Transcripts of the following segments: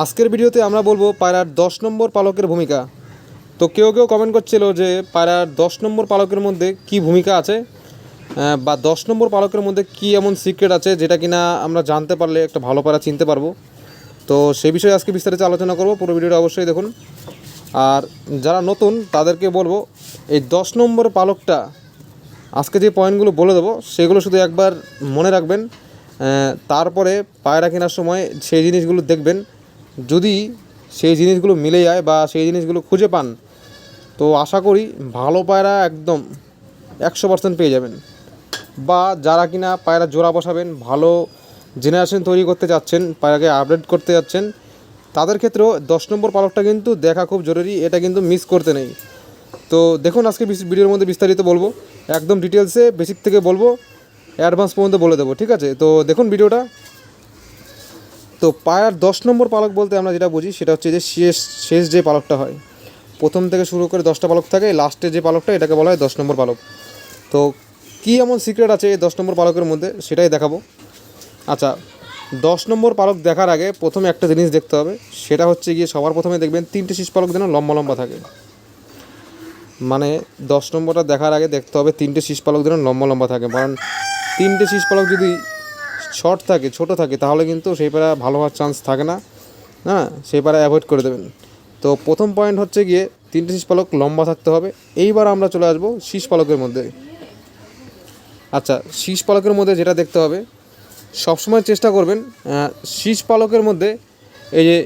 আজকের ভিডিওতে আমরা বলব পায়রার দশ নম্বর পালকের ভূমিকা। তো কেউ কেউ কমেন্ট করছিল যে পায়রার দশ নম্বর পালকের মধ্যে কি ভূমিকা আছে বা দশ নম্বর পালকের মধ্যে কি এমন সিক্রেট আছে যেটা কিনা আমরা জানতে পারলে একটা ভালো পায়রা চিনতে পারব। তো সেই বিষয়ে আজকে বিস্তারিত আলোচনা করব, পুরো ভিডিওটা অবশ্যই দেখুন। আর যারা নতুন, তাদেরকে বলব এই দশ নম্বর পালকটা, আজকে যে পয়েন্টগুলো বলে দেবো, সেগুলো শুধু একবার মনে রাখবেন। তারপরে পায়রা কেনার সময় সেই জিনিসগুলো দেখবেন। যদি সেই জিনিসগুলো মিলে যায় বা সেই জিনিসগুলো খুঁজে পান, তো আশা করি ভালো পায়রা একদম একশো পার্সেন্ট পেয়ে যাবেন। বা যারা কিনা পায়রা জোড়া বসাবেন, ভালো জেনারেশন তৈরি করতে চাচ্ছেন, পায়রাকে আপডেট করতে যাচ্ছেন তাদের ক্ষেত্রেও দশ নম্বর পালকটা কিন্তু দেখা খুব জরুরি, এটা কিন্তু মিস করতে নেই। তো দেখুন আজকে ভিডিওর মধ্যে বিস্তারিত বলব, একদম ডিটেলসে বেসিক থেকে বলব অ্যাডভান্স পর্যন্ত বলে দেবো, ঠিক আছে? তো দেখুন ভিডিওটা তো পায়ার দশ নম্বর পালক বলতে আমরা যেটা বুঝি সেটা হচ্ছে যে শেষ শেষ যে পালকটা হয়, প্রথম থেকে শুরু করে দশটা পালক থাকে লাস্টে যে পালকটা এটাকে বলা হয় দশ নম্বর পালক। তো কী এমন সিক্রেট আছে এই দশ নম্বর পালকের মধ্যে সেটাই দেখাবো। আচ্ছা দশ নম্বর পালক দেখার আগে প্রথমে একটা জিনিস দেখতে হবে, সেটা হচ্ছে গিয়ে সবার প্রথমে দেখবেন তিনটে শীষ পালক যেন লম্বা লম্বা থাকে। মানে দশ নম্বরটা দেখার আগে দেখতে হবে তিনটে শীষ পালক যেন লম্বা লম্বা থাকে, কারণ তিনটে শীষ পালক যদি শর্ট থাকে, ছোট থাকে, তাহলে কিন্তু সেই পাড়া ভালো হওয়ার চান্স থাকে না। হ্যাঁ সেই পাড়া অ্যাভয়েড করে দেবেন। তো প্রথম পয়েন্ট হচ্ছে গিয়ে তিনটে শীষ পালক লম্বা থাকতে হবে। এইবার আমরা চলে আসব শীষ পালকের মধ্যে। আচ্ছা শীষ পালকের মধ্যে যেটা দেখতে হবে, সবসময় চেষ্টা করবেন শীষ পালকের মধ্যে এই যে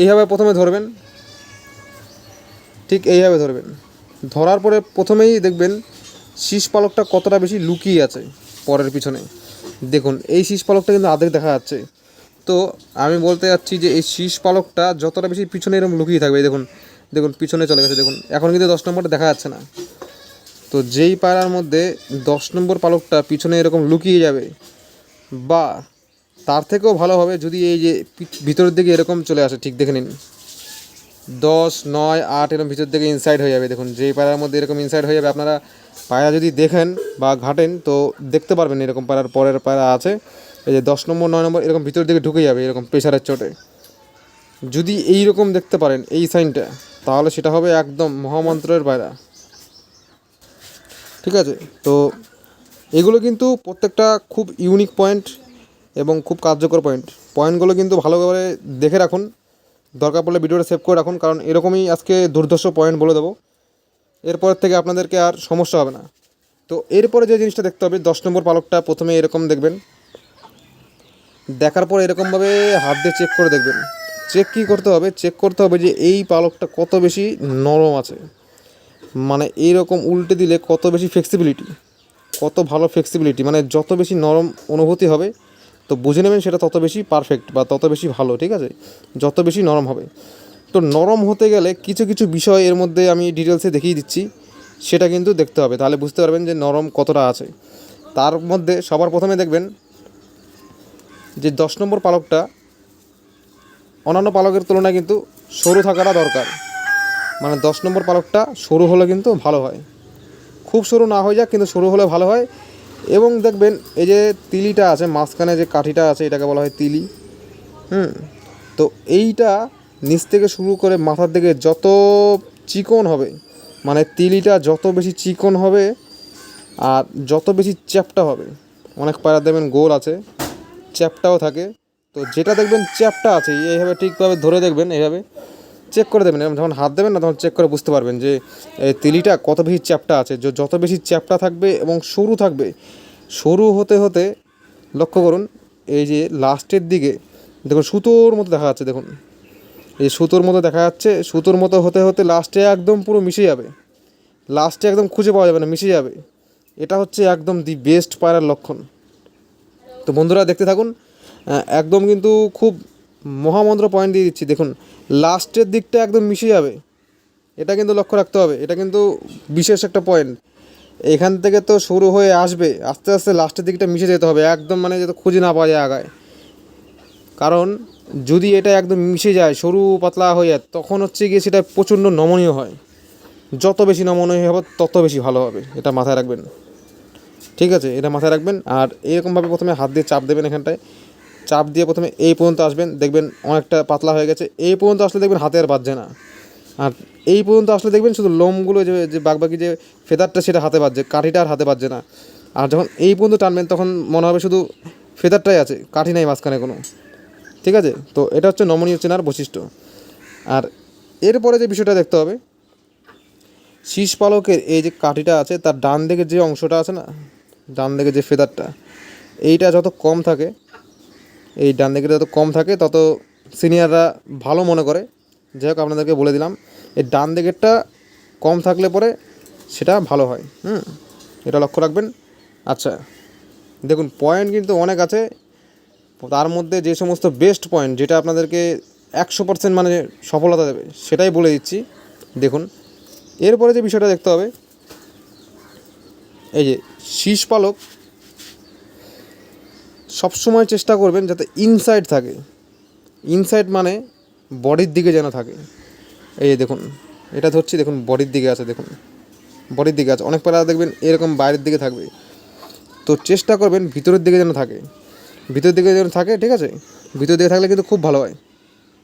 এইভাবে প্রথমে ধরবেন, ঠিক এইভাবে ধরবেন। ধরার পরে প্রথমেই দেখবেন শীষ পালকটা কতটা বেশি লুকিয়ে আছে। পরের পিছনে। দেখুন, এই শীষ পালকটা কিন্তু আধেক দেখা যাচ্ছে। তো আমি বলতে যাচ্ছি যে এই শীষ পালকটা যতটা বেশি পিছনে এরকম লুকিয়ে থাকবে দেখুন দেখুন, পিছনে চলে গেছে, দেখুন। এখন কিন্তু দশ নম্বরটা দেখা যাচ্ছে না। তো যেই পায়রার মধ্যে দশ নম্বর পালকটা পিছনে এরকম লুকিয়ে যাবে, বা তার থেকেও ভালো হবে যদি এই যে ভিতরের দিকে এরকম চলে আসে, ঠিক দেখে নিন। দশ, নয়, আট এরকম ভিতর থেকে ইনসাইড হয়ে যাবে। দেখুন, যেই পায়রার মধ্যে এরকম ইনসাইড হয়ে যাবে, আপনারা পায়রা যদি দেখেন বা ঘাটেন, তো দেখতে পারবেন এরকম পায়রার পরের পায়রা আছে। এই যে দশ নম্বর, নয় নম্বর, এরকম ভিতর দিকে ঢুকে যাবে এরকম প্রেশারের চোটে। যদি এই রকম দেখতে পারেন, এই সাইনটা তাহলে সেটা হবে একদম মহামন্ত্রের পায়রা ঠিক আছে? তো এগুলো কিন্তু প্রত্যেকটা খুব ইউনিক পয়েন্ট এবং খুব কার্যকর পয়েন্ট পয়েন্টগুলো কিন্তু ভালোভাবে দেখে রাখুন। দরকার পড়লে ভিডিওটা সেভ করে রাখুন, কারণ এরকমই আজকে দুর্ধর্ষ পয়েন্ট বলে দেবো। এরপর থেকে আপনাদেরকে আর সমস্যা হবে না। তো এরপরে যে জিনিসটা দেখতে হবে, দশ নম্বর পালকটা প্রথমে এরকম দেখবেন। দেখার পর এরকমভাবে হাত দিয়ে চেক করে দেখবেন। চেক কী করতে হবে? চেক করতে হবে যে এই পালকটা কত বেশি নরম আছে। মানে এইরকম উল্টে দিলে কত বেশি ফ্লেক্সিবিলিটি কত ভালো ফ্লেক্সিবিলিটি মানে যত বেশি নরম অনুভূতি হবে তো বুঝে নেবেন সেটা তত বেশি পারফেক্ট বা তত বেশি ভালো, ঠিক আছে? যত বেশি নরম হবে। তো নরম হতে গেলে কিছু কিছু বিষয় এর মধ্যে আমি ডিটেলসে দেখিয়ে দিচ্ছি। সেটা কিন্তু দেখতে হবে। তাহলে বুঝতে পারবেন যে নরম কতটা আছে। তার মধ্যে সবার প্রথমে দেখবেন যে দশ নম্বর পালকটা, অন্যান্য পালকের তুলনায় কিন্তু সরু থাকাটা দরকার। মানে দশ নম্বর পালকটা সরু হলে কিন্তু ভালো হয়। খুব সরু না হয়ে যাক, কিন্তু সরু হলে ভালো হয়। এবং দেখবেন এই যে তিলিটা আছে, মাঝখানে যে কাঠিটা আছে, এটাকে বলা হয় তিলি। হুম? তো এইটা নিচ থেকে শুরু করে মাথার দিকে যত চিকন হবে মানে তিলিটা যত বেশি চিকন হবে আর যত বেশি চ্যাপটা হবে, অনেক পায়রা দেখবেন গোল আছে, চ্যাপটাও থাকে। তো যেটা দেখবেন চ্যাপটা আছে, এইভাবে ঠিকভাবে ধরে দেখবেন, এইভাবে। চেক করে দেবেন, যখন হাত দেবেন না, তখন চেক করে বুঝতে পারবেন যে তিলিটা কত বেশি চ্যাপটা আছে। যত বেশি চ্যাপটা থাকবে এবং সরু থাকবে, সরু হতে হতে লক্ষ্য করুন, এই যে লাস্টের দিকে, দেখুন সুতোর মতো দেখা যাচ্ছে, দেখুন। এই সুতোর মতো দেখা যাচ্ছে, সুতোর মতো হতে হতে লাস্টে একদম পুরো মিশে যাবে। লাস্টে একদম খুঁজে পাওয়া যাবে না, মিশে যাবে। এটা হচ্ছে একদম দি বেস্ট পায়রার লক্ষণ। তো বন্ধুরা দেখতে থাকুন একদম কিন্তু খুব মহামন্ত্র পয়েন্ট দিয়ে দিচ্ছি। দেখুন লাস্টের দিকটা একদম মিশে যাবে। এটা কিন্তু লক্ষ্য রাখতে হবে। এটা কিন্তু বিশেষ একটা পয়েন্ট এখান থেকে তো শুরু হয়ে আসবে। আস্তে আস্তে লাস্টের দিকটা মিশে যেতে হবে। একদম মানে যাতে খুঁজে না পাওয়া যায় আগায়। কারণ যদি এটা একদম মিশে যায়, সরু পাতলা হয়ে যায়, তখন হচ্ছে গিয়ে সেটা প্রচণ্ড নমনীয় হয়। যত বেশি নমনীয় হবে, তত বেশি ভালো হবে। এটা মাথায় রাখবেন। ঠিক আছে? এটা মাথায় রাখবেন। আর এরকমভাবে প্রথমে হাত দিয়ে চাপ দেবেন এখানটায়। চাপ দিয়ে প্রথমে এই পর্যন্ত আসবেন, দেখবেন অনেকটা পাতলা হয়ে গেছে। এই পর্যন্ত আসলে দেখবেন হাতে আর বাজছে না। আর এই পর্যন্ত আসলে দেখবেন শুধু লোমগুলো যে যে বাকি যে ফেদারটা সেটা হাতে বাজছে, কাঠিটা আর হাতে বাজছে না। আর যখন এই পর্যন্ত টানবেন তখন মনে হবে শুধু ফেদারটাই আছে, কাঠি নাই মাঝখানে কোনো। ঠিক আছে? তো এটা হচ্ছে নমনীয় চেনার বৈশিষ্ট্য। আর এরপরে যে বিষয়টা দেখতে হবে, শীষ পালকের এই যে কাঠিটা আছে, তার ডান দিকে যে অংশটা আছে না, ডান দিকে যে ফেদারটা, এইটা যত কম থাকে এই ডান দিকে যত কম থাকে, তত সিনিয়ররা ভালো মনে করে। যাই হোক, আপনাদেরকে বলে দিলাম, এই ডান দিকেরটা কম থাকলে পরে সেটা ভালো হয়, হুম? এটা লক্ষ্য রাখবেন। আচ্ছা দেখুন পয়েন্ট কিন্তু অনেক আছে। তার মধ্যে যে সমস্ত বেস্ট পয়েন্ট যেটা আপনাদেরকে একশো পার্সেন্ট মানে সফলতা দেবে, সেটাই বলে দিচ্ছি। দেখুন, এরপরে যে বিষয়টা দেখতে হবে, এই যে শীষ পালক সবসময় চেষ্টা করবেন যাতে ইনসাইড থাকে। ইনসাইড মানে বডির দিকে যেন থাকে। এই দেখুন, এটা ধরছি, দেখুন বডির দিকে আছে, দেখুন। বডির দিকে আছে, অনেক পাড়া দেখবেন এরকম বাইরের দিকে থাকবে। তো চেষ্টা করবেন ভিতরের দিকে যেন থাকে। ভিতরের দিকে যেন থাকে, ঠিক আছে? ভিতরের দিকে থাকলে কিন্তু খুব ভালো হয়।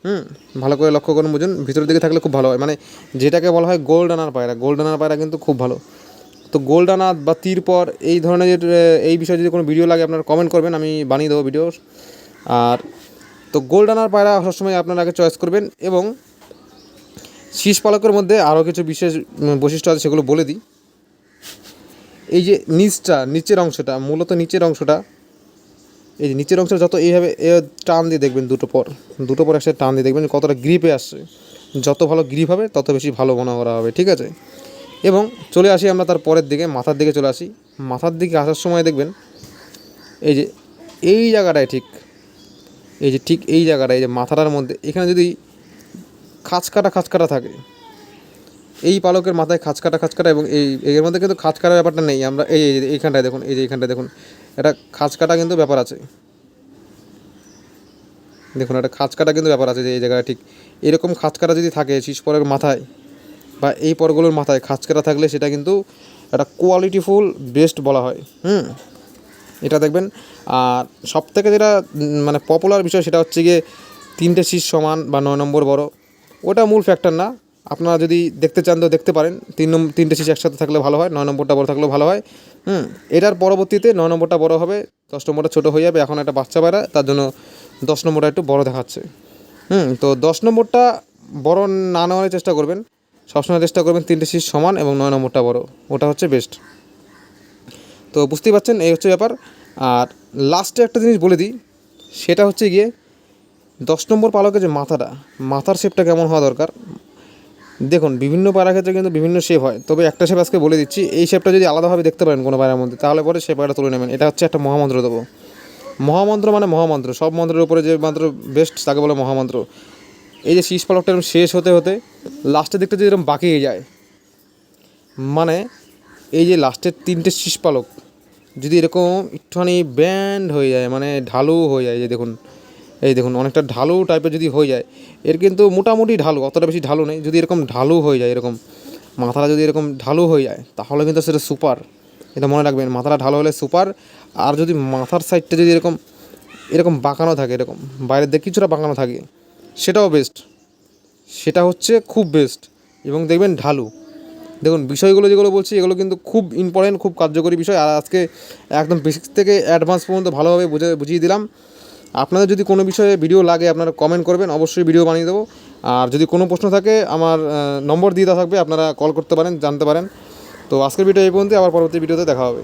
হুম, ভালো করে লক্ষ্য করুন বুঝুন, ভিতরের দিকে থাকলে খুব ভালো হয়। মানে যেটাকে বলা হয় গোল্ড আনার পায়রা। গোল্ড আনার পায়রা কিন্তু খুব ভালো। তো গোল্ড আনা বা তীর পর এই ধরনের এই বিষয়ে যদি কোনো ভিডিও লাগে, আপনারা কমেন্ট করবেন, আমি বানিয়ে দেবো ভিডিও আর তো গোল্ড আনার পায়রা সবসময় আপনারা আগে চয়েস করবেন এবং শীষ পালকের মধ্যে আরও কিছু বিশেষ বৈশিষ্ট্য আছে, সেগুলো বলে দিই। এই যে নিচটা, নিচের অংশটা, মূলত নিচের অংশটা, এই যে নিচের অংশটা যত এইভাবে টান দিয়ে দেখবেন দুটো পর দুটো পর একসাথে টান দিয়ে দেখবেন কতটা গ্রিপে আসছে। যত ভালো গ্রিপ হবে, তত বেশি ভালো মনে করা হবে, ঠিক আছে? এবং চলে আসি আমরা তার পরের দিকে, মাথার দিকে চলে আসি। মাথার দিকে আসার সময় দেখবেন, এই যে এই জায়গাটায় ঠিক, এই যে ঠিক এই জায়গাটায়, এই যে মাথাটার মধ্যে, এখানে যদি খাঁচকাটা খাঁচকাটা থাকে, এই পালকের মাথায় খাঁচকাটা খাঁচকাটা এবং এই, এর মধ্যে কিন্তু খাঁচকাটা ব্যাপারটা নেই। আমরা এই এইখানটায় দেখুন, এই যে এইখানটায় দেখুন, এটা খাঁচকাটা কিন্তু ব্যাপার আছে। দেখুন একটা খাঁচকাটা কিন্তু ব্যাপার আছে যে এই জায়গায় ঠিক। এরকম খাঁচকাটা যদি থাকে শীষ পরের মাথায় বা এই পরগুলোর মাথায় খাঁচকাটা থাকলে সেটা কিন্তু একটা কোয়ালিটিফুল বেস্ট বলা হয়। হুম? এটা দেখবেন। আর সব থেকে যেটা মানে পপুলার বিষয় সেটা হচ্ছে গিয়ে তিনটে শীষ সমান বা নয় নম্বর বড়। ওটা মূল ফ্যাক্টর না। আপনারা যদি দেখতে চান তো দেখতে পারেন। তিন নম্বর তিনটে শীষ একসাথে থাকলে ভালো হয়, নয় নম্বরটা বড় থাকলেও ভালো হয়। হুম? এটার পরবর্তীতে নয় নম্বরটা বড় হবে, দশ নম্বরটা ছোটো হয়ে যাবে। এখন একটা বাচ্চা বেড়া তার জন্য দশ নম্বরটা একটু বড় দেখাচ্ছে। হুম? তো দশ নম্বরটা বড় না নেওয়ার চেষ্টা করবেন। সবসময় চেষ্টা করবেন তিনটে শীষ সমান এবং নয় নম্বরটা বড়। ওটা হচ্ছে বেস্ট তো বুঝতেই পারছেন, এই হচ্ছে ব্যাপার। আর লাস্টে একটা জিনিস বলে দিই, সেটা হচ্ছে গিয়ে দশ নম্বর পালকের যে মাথাটা, মাথার শেপটা কেমন হওয়া দরকার? দেখুন, বিভিন্ন পায়রা ক্ষেত্রে কিন্তু বিভিন্ন শেপ হয়। তবে একটা শেপ আজকে বলে দিচ্ছি, এই শেপটা যদি আলাদাভাবে দেখতে পারেন কোনো পায়রার মধ্যে, তাহলে পরে সে পায়রা তুলে নেবেন। এটা হচ্ছে একটা মহামন্ত্র দেবো। মহামন্ত্র মানে মহামন্ত্র। সব মন্ত্রের উপরে যে মন্ত্র বেস্ট তাকে বলে মহামন্ত্র। এই যে শীষ পালকটা এরকম শেষ হতে হতে লাস্টের দিকটা যদি এরকম বাঁকিয়ে যায় মানে এই যে লাস্টের তিনটে শীষ পালক যদি এরকম একটুখানি ব্যান্ড হয়ে যায় মানে ঢালু হয়ে যায় যে দেখুন, এই দেখুন, অনেকটা ঢালু টাইপের যদি হয়ে যায়, এর কিন্তু মোটামুটি ঢালু, অতটা বেশি ঢালু নেই। যদি এরকম ঢালু হয়ে যায়, এরকম মাথাটা যদি এরকম ঢালু হয়ে যায়, তাহলে কিন্তু সেটা সুপার এটা মনে রাখবেন, মাথাটা ঢালু হলে সুপার আর যদি মাথার সাইডটা যদি এরকম এরকম বাঁকানো থাকে, এরকম, বাইরের দিকে কিছুটা বাঁকানো থাকে সেটাও বেস্ট সেটা হচ্ছে খুব বেস্ট এবং দেখবেন ঢালু। দেখুন, বিষয়গুলো যেগুলো বলছি, এগুলো কিন্তু খুব ইম্পর্টেন্ট খুব কার্যকরী বিষয়। আর আজকে একদম বেসিক থেকে অ্যাডভান্স পর্যন্ত ভালোভাবে বুঝে, বুঝিয়ে দিলাম। আপনাদের যদি কোনো বিষয়ে ভিডিও লাগে, আপনারা কমেন্ট করবেন। অবশ্যই ভিডিও বানিয়ে দেবো। আর যদি কোনো প্রশ্ন থাকে, আমার নম্বর দিয়ে দেওয়া থাকবে। আপনারা কল করতে পারেন, জানতে পারেন। তো আজকের ভিডিও এই পর্যন্ত আবার পরবর্তী ভিডিওতে দেখা হবে।